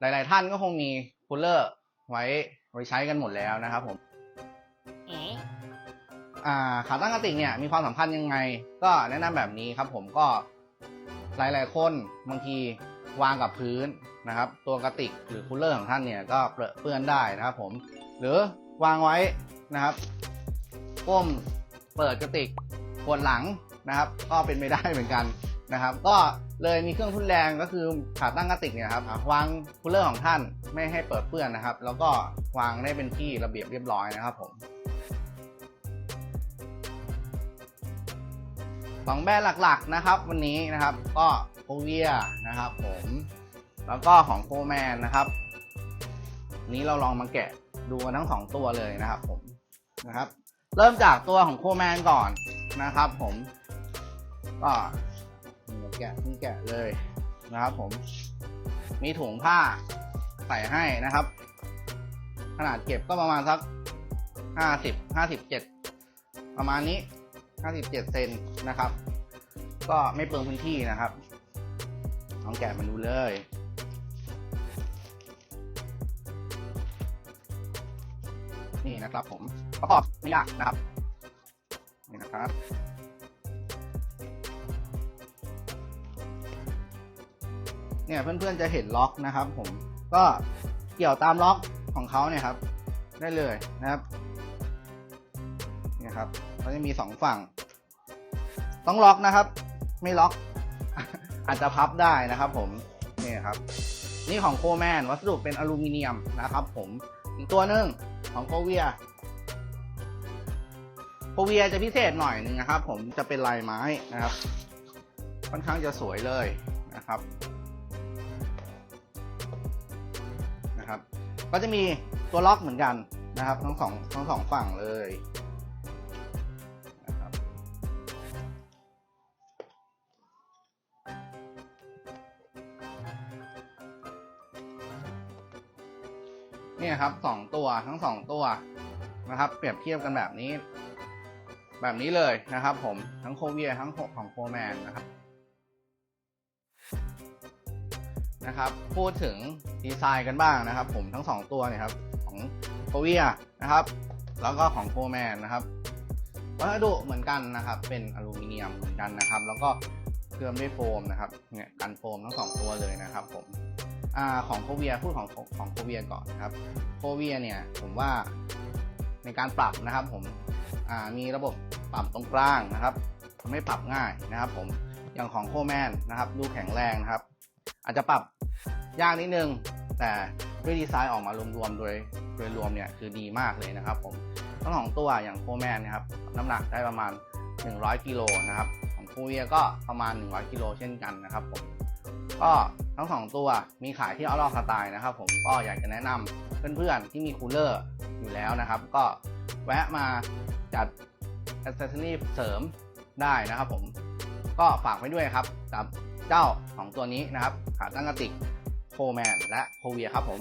หลาย ๆ ท่านก็คงมีคูลเลอร์ไว้ไว้ใช้กันหมดแล้วนะครับผมอ่าขาตั้งกระติกเนี่ยมีความสำคัญยังไง ก็แนะนำแบบนี้ครับผมก็หลาย ๆ คนบางทีวางกับพื้นนะครับ ตัวกระติกหรือคูลเลอร์ของท่านเนี่ยก็เปรอะเปื้อนได้นะครับผม หรือวางไว้นะครับก้มเปิดกระติกปวดหลังนะครับ ก็เป็นไม่ได้เหมือนกัน นะครับ ก็เลยมีเครื่องทุนแรงก็คือขาตั้งกระติกเนี่ยครับวางคูลเลอร์ของท่านไม่ให้เปิดเปื้อนนะครับ แล้วก็วางได้เป็นที่ระเบียบเรียบร้อยนะครับผมสองแบรนด์หลักๆนะครับวันนี้นะครับก็โคเวียนะครับผมแล้วก็ของโคแมนนะครับนนี้เราลองมาแกะดูกันทั้งสองตัวเลยนะครับผมนะครับ เริ่มจากตัวของโคแมนก่อนนะครับผมก็ แกะนี่แกะเลยนะครับ ผม มีถุงผ้าใส่ให้นะครับ ขนาดเก็บก็ประมาณสักห้าสิบห้าสิบเจ็ดประมาณนี้57เซนนะครับ ก็ไม่เปลืองพื้นที่นะครับลองแกะมาดูเลยนี่นะครับผมประกอบไม่ยากนะครับ นี่นะครับ เนี่ยเพื่อนๆจะเห็นล็อกนะครับ ผมก็เกี่ยวตามล็อกของเขาเนี่ยครับ ได้เลยนะครับเนี่ยครับเขาจะมีสองฝั่ง ต้องล็อกนะครับ ไม่ล็อก อาจจะพับได้นะครับ ผมนี่ครับ นี่ของโคแมนวัสดุเป็นอลูมิเนียมนะครับ ผมอีกตัวหนึ่งของโคเวียโคเวียจะพิเศษหน่อยหนึงนะครับ ผมจะเป็นลายไม้นะครับ ค่อนข้างจะสวยเลยนะครับ นะครับ ก็จะมีตัวล็อกเหมือนกันนะครับ ทั้งสองทั้งสองฝั่งเลยนะครับเนี่ยครับสองตัวทั้งสองตัวนะครับ เปรียบเทียบกันแบบนี้ แบบนี้เลยนะครับ ผมทั้งโคเวียทั้งของโคแมนนะครับ นะครับ พูดถึงดีไซน์กันบ้างนะครับ ผมทั้งสองตัวเนี่ยครับของโคเวียนะครับ แล้วก็ของโคแมนนะครับวัสดุเหมือนกันนะครับ เป็นอลูมิเนียมเหมือนกันนะครับ แล้วก็เคลือบด้วยโฟมนะครับเนี่ยกันโฟมทั้งสองตัวเลยนะครับ ผมอของโคเวียพูดของของโคเวียก่อนนะครับโคเวียเนี่ยผมว่าในการปรับนะครับ ผมมีระบบปรับตรงกลางนะครับทำให้ปรับง่ายนะครับ ผมอย่างของโคแมนนะครับ ดูแข็งแรงนะครับ อาจจะปรับ ยากนิดนึง แต่ด้วยดีไซน์ออกมารวมๆโดยโดยรวมเนี่ยคือดีมากเลยนะครับผมทั้งสองตัวอย่างโคแมนนะครับน้ำหนักได้ประมาณ 100กิโลนะครับของโคเวียก็ประมาณ 100กิโลเช่นกันนะครับผมก็ทั้งสองตัวมีขายที่ออลสไตล์นะครับผมก็อยากจะแนะนำเพื่อนๆที่มีคูลเลอร์อยู่แล้วนะครับ ก็แวะมาจัดอ c เซ s ซอรี่เสริมได้นะครับผมก็ฝากไว้ด้วยครับกับเจ้าของตัวนี้นะครับขาตั้งกระติก โคแมนและโฮเวียครับผม